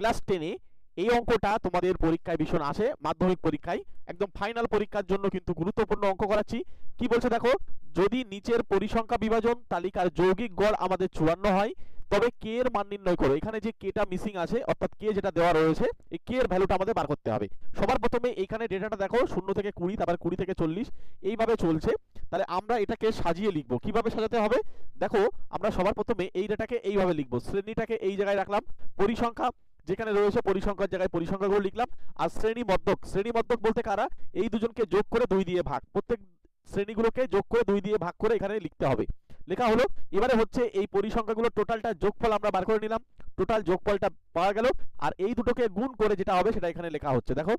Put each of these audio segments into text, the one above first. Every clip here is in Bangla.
ক্লাস টেনে এই অঙ্কটা তোমাদের পরীক্ষায় ভীষণ আসে, মাধ্যমিক পরীক্ষায়। একদম ফাইনাল পরীক্ষার জন্য কিন্তু গুরুত্বপূর্ণ অঙ্ক করাচ্ছি। কি বলছে দেখো? যদি নিচের পরিসংখ্যা বিভাজন তালিকার যৌগিক গড় আমাদের চুয়ান্ন হয়, তবে কে এর মান নির্ণয় করো। এখানে যে কেটা মিসিং আছে, অর্থাৎ কে যেটা দেওয়া রয়েছে, এই কে এর ভ্যালুটা আমাদের বার করতে হবে। সবার প্রথমে এখানে ডেটাটা দেখো, শূন্য থেকে কুড়ি, তারপর কুড়ি থেকে চল্লিশ, এইভাবে চলছে। তাহলে আমরা এটাকে সাজিয়ে লিখব। কীভাবে সাজাতে হবে? দেখো, আমরা সবার প্রথমে এই ডেটাকে এইভাবে লিখব। শ্রেণীটাকে এই জায়গায় রাখলাম। পরিসংখ্যা যেখানে রয়েছে পরিসংখ্যার জায়গায় পরিসংখ্যাগুলো লিখলাম। আর শ্রেণি মদ্যক শ্রেণি মদ্যক বলতে কারা? এই দুজনকে যোগ করে দুই দিয়ে ভাগ। প্রত্যেক শ্রেণীগুলোকে যোগ করে দুই দিয়ে ভাগ করে এখানে লিখতে হবে। লেখা হলো, এবারে হচ্ছে এই পরিসংখ্যাগুলো টোটালটা যোগফল আমরা বার করে নিলাম। টোটাল যোগফলটা পাওয়া গেল। আর এই দুটোকে গুণ করে যেটা হবে সেটা এখানে লেখা হচ্ছে। দেখো,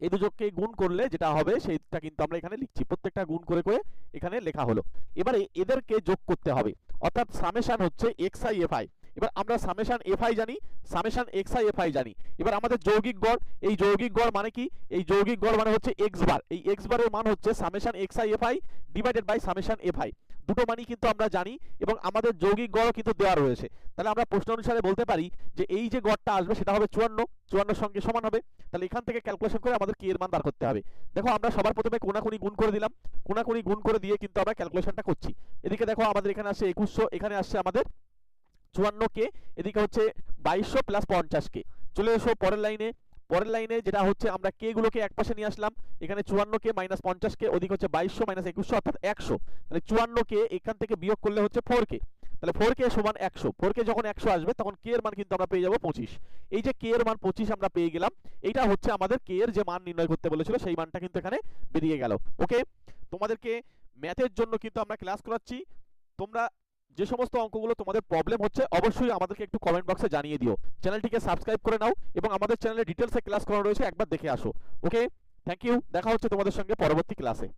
এই দুজনকে গুণ করলে যেটা হবে সেইটা কিন্তু আমরা এখানে লিখছি। প্রত্যেকটা গুণ করে করে এখানে লেখা হলো। এবারে এদেরকে যোগ করতে হবে। অর্থাৎ সামেশন হচ্ছে এক্স আই এফ আই এবার আমরা সামেশন এফ আই জানি summation X I F I জানি। এবার আমাদের যৌগিক গড়, এই যৌগিক গড় মানে কি? এই যৌগিক গড় মানে হচ্ছে এক্স বার এই এক্স বারের মান হচ্ছে summation X I F I divided by summation F I দুটো মানই কিন্তু আমরা জানি এবং আমাদের যৌগিক গড়ও কিন্তু দেওয়া রয়েছে। তাহলে আমরা প্রশ্ন অনুসারে বলতে পারি যে এই যে গড়টা আসবে সেটা হবে চুয়ান্ন। চুয়ান্নর সঙ্গে সমান হবে। তাহলে এখান থেকে ক্যালকুলেশন করে আমাদের কি এর মান বার করতে হবে? দেখো, আমরা সবার প্রথমে কোনাকুনি গুণ করে দিলাম। কোনাকুনি গুণ করে দিয়ে কিন্তু আমরা ক্যালকুলেশনটা করছি। এদিকে দেখো, আমাদের এখানে আসছে একুশশো, এখানে আসছে আমাদের চুয়ান্ন কে এদিকে হচ্ছে বাইশশো প্লাস পঞ্চাশ কে চলে এসো পরের লাইনে। পরের লাইনে যেটা হচ্ছে আমরা কে গুলোকে এক পাশে নিয়ে আসলাম, এখানে চুয়ান্ন কে মাইনাস পঞ্চাশ কে ওদিকে হচ্ছে বাইশশো মাইনাস একুশশো, অর্থাৎ একশো। তাহলে চুয়ান্ন কে এখান থেকে বিয়োগ করলে হচ্ছে ফোর কে তাহলে ফোর কে সমান একশো। ফোর কে যখন একশো আসবে, তখন কে এর মান কিন্তু আমরা পেয়ে যাব পঁচিশ। এই যে কে এর মান পঁচিশ আমরা পেয়ে গেলাম, এইটা হচ্ছে আমাদের কে এর যে মান নির্ণয় করতে বলেছিল, সেই মানটা কিন্তু এখানে বেরিয়ে গেল। ওকে তোমাদেরকে ম্যাথের জন্য কিন্তু আমরা ক্লাস করাচ্ছি। তোমরা যে সমস্ত অঙ্কগুলো তোমাদের প্রবলেম হচ্ছে, অবশ্যই আমাদেরকে একটু কমেন্ট বক্সে জানিয়ে দিও। চ্যানেলটিকে সাবস্ক্রাইব করে নাও এবং আমাদের চ্যানেলে ডিটেলসে ক্লাস করা রয়েছে, একবার দেখে আসো। ওকে থ্যাংক ইউ দেখা হচ্ছে তোমাদের সঙ্গে পরবর্তী ক্লাসে